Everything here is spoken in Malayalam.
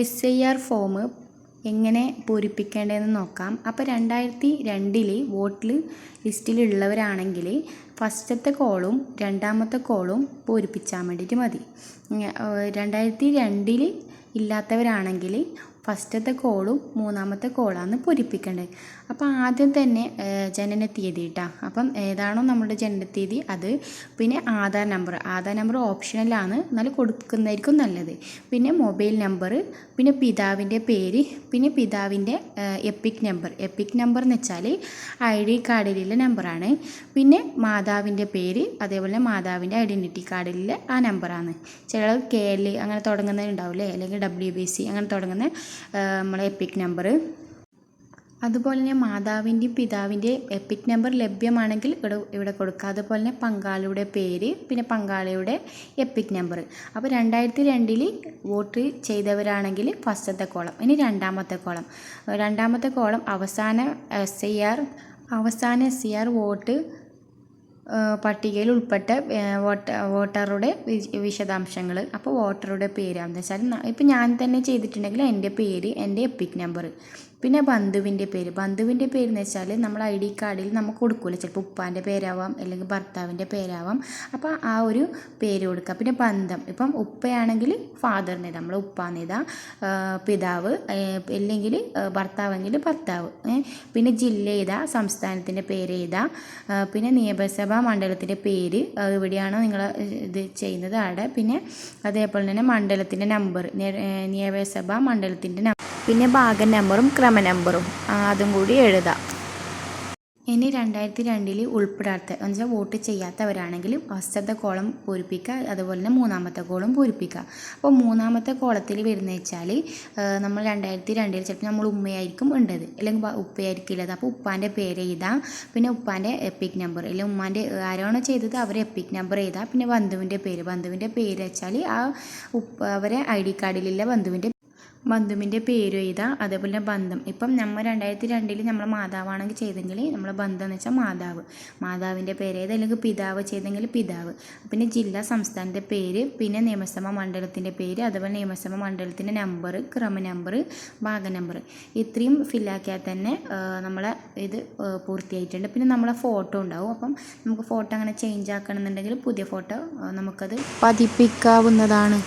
എസ് ഐ ആർ ഫോം എങ്ങനെ പൂരിപ്പിക്കേണ്ടതെന്ന് നോക്കാം. അപ്പോൾ രണ്ടായിരത്തി രണ്ടിൽ വോട്ടിൽ ലിസ്റ്റിലുള്ളവരാണെങ്കിൽ ഫസ്റ്റത്തെ കോളും രണ്ടാമത്തെ കോളും പൂരിപ്പിച്ചാൽ വേണ്ടിയിട്ട് മതി. രണ്ടായിരത്തി രണ്ടിൽ ഇല്ലാത്തവരാണെങ്കിൽ ഫസ്റ്റത്തെ കോളും മൂന്നാമത്തെ കോളാണ് പൂരിപ്പിക്കേണ്ടത് അപ്പോൾ ആദ്യം തന്നെ ജനന തീയതി കേട്ടോ അപ്പം ഏതാണോ നമ്മുടെ ജനന തീയതി അത് പിന്നെ ആധാർ നമ്പർ. ആധാർ നമ്പർ ഓപ്ഷണലാണ് എന്നാലും കൊടുക്കുന്നതായിരിക്കും നല്ലത്. പിന്നെ മൊബൈൽ നമ്പർ പിന്നെ പിതാവിന്റെ പേര് പിന്നെ പിതാവിന്റെ എപ്പിക് നമ്പർ. എപ്പിക് നമ്പർ എന്ന് വെച്ചാൽ ഐ ഡി കാർഡിലുള്ള നമ്പറാണ്. പിന്നെ മാതാവിന്റെ പേര് അതേപോലെ മാതാവിന്റെ ഐഡന്റിറ്റി കാർഡിലെ ആ നമ്പറാണ്. ചിലർ കെ എൽ അങ്ങനെ തുടങ്ങുന്നതുണ്ടാവില്ലേ അല്ലെങ്കിൽ ഡബ്ല്യു ബി സി അങ്ങനെ തുടങ്ങുന്ന നമ്മളെ എപ്പിക് നമ്പർ അതുപോലെ തന്നെ മാതാവിന്റെയും പിതാവിന്റെയും എപ്പിക് നമ്പർ ലഭ്യമാണെങ്കിൽ ഇവിടെ ഇവിടെ കൊടുക്കുക അതുപോലെ തന്നെ പങ്കാളിയുടെ പേര് പിന്നെ പങ്കാളിയുടെ എപ്പിക് നമ്പർ അപ്പോൾ രണ്ടായിരത്തി രണ്ടിൽ വോട്ട് ചെയ്തവരാണെങ്കിൽ ഫസ്റ്റത്തെ കോളം ഇനി രണ്ടാമത്തെ കോളം രണ്ടാമത്തെ കോളം അവസാന എസ് ഐ ആർ അവസാന എസ് ഐ ആർ വോട്ട് പട്ടികയിൽ ഉൾപ്പെട്ട വോട്ട വോട്ടറുടെ വിശദാംശങ്ങൾ അപ്പോൾ വോട്ടറുടെ പേര്. എന്ന് വെച്ചാൽ ഇപ്പം ഞാൻ തന്നെ ചെയ്തിട്ടുണ്ടെങ്കിൽ എന്റെ പേര് എന്റെ എപ്പിക് നമ്പർ പിന്നെ ബന്ധുവിന്റെ പേര്. ബന്ധുവിന്റെ പേരെന്ന് വെച്ചാൽ നമ്മൾ ഐ ഡി കാർഡിൽ നമുക്ക് കൊടുക്കില്ല ചിലപ്പോൾ ഉപ്പാന്റെ പേരാവാം അല്ലെങ്കിൽ ഭർത്താവിന്റെ പേരാവാം. അപ്പോൾ ആ ഒരു പേര് കൊടുക്കുക പിന്നെ ബന്ധം. ഇപ്പം ഉപ്പയാണെങ്കിൽ ഫാദറിന് നമ്മൾ ഉപ്പാന്ന് എഴുതാം പിതാവ് അല്ലെങ്കിൽ ഭർത്താവെങ്കിൽ ഭർത്താവ് പിന്നെ ജില്ല ഏതാ സംസ്ഥാനത്തിന്റെ പേര് ഏതാ പിന്നെ നിയമസഭാ മണ്ഡലത്തിന്റെ പേര് എവിടെയാണോ നിങ്ങൾ ഇത് ചെയ്യുന്നത്. അവിടെ പിന്നെ അതേപോലെ തന്നെ മണ്ഡലത്തിന്റെ നമ്പർ നിയമസഭാ മണ്ഡലത്തിന്റെ പിന്നെ ഭാഗം നമ്പറും ക്രമ നമ്പറും. അതും കൂടി എഴുതാം. ഇനി രണ്ടായിരത്തി രണ്ടിൽ ഉൾപ്പെടാത്ത എന്ന് വെച്ചാൽ വോട്ട് ചെയ്യാത്തവരാണെങ്കിൽ ഫസ്റ്റത്തെ കോളം പൂരിപ്പിക്കുക അതുപോലെ തന്നെ മൂന്നാമത്തെ കോളം പൂരിപ്പിക്കുക. അപ്പോൾ മൂന്നാമത്തെ കോളത്തിൽ വരുന്ന വെച്ചാൽ നമ്മൾ രണ്ടായിരത്തി രണ്ടിൽ ചിലപ്പോൾ നമ്മൾ ഉമ്മയായിരിക്കും ഉണ്ടത് അല്ലെങ്കിൽ ഉപ്പയായിരിക്കില്ലത് അപ്പോൾ ഉപ്പാന്റെ പേര് എഴുതാം. പിന്നെ ഉപ്പാന്റെ എപ്പിക് നമ്പർ അല്ലെങ്കിൽ ഉമ്മാന്റെ ആരാണോ ചെയ്തത് അവരെ എപ്പിക് നമ്പർ എഴുതാം. പിന്നെ ബന്ധുവിന്റെ പേര്. ബന്ധുവിന്റെ പേര് വെച്ചാൽ ആ ഉപ്പ അവരെ ഐ ഡി കാർഡിലുള്ള ബന്ധുവിന്റെ ബന്ധുവിന്റെ പേര് എഴുതുക അതേപോലെ ബന്ധം. ഇപ്പം നമ്മൾ രണ്ടായിരത്തി രണ്ടിൽ നമ്മൾ മാതാവാണെങ്കിൽ ചെയ്തെങ്കിൽ നമ്മൾ ബന്ധം എന്ന് വെച്ചാൽ മാതാവ്. മാതാവിന്റെ പേര് ഏത് അല്ലെങ്കിൽ പിതാവ് ചെയ്തെങ്കിൽ പിതാവ്. പിന്നെ ജില്ല സംസ്ഥാനത്തെ പേര് പിന്നെ നിയമസഭാ മണ്ഡലത്തിന്റെ പേര് അതുപോലെ നിയമസഭാ മണ്ഡലത്തിന്റെ നമ്പർ ക്രമ നമ്പർ ഭാഗ നമ്പർ ഇത്രയും ഫില്ലാക്കിയാൽ തന്നെ നമ്മളെ ഇത് പൂർത്തിയായിട്ടുണ്ട്. പിന്നെ നമ്മളെ ഫോട്ടോ ഉണ്ടാവും. അപ്പം നമുക്ക് ഫോട്ടോ അങ്ങനെ ചേഞ്ച് ആക്കണമെന്നുണ്ടെങ്കിൽ പുതിയ ഫോട്ടോ നമുക്കത് പതിപ്പിക്കാവുന്നതാണ്.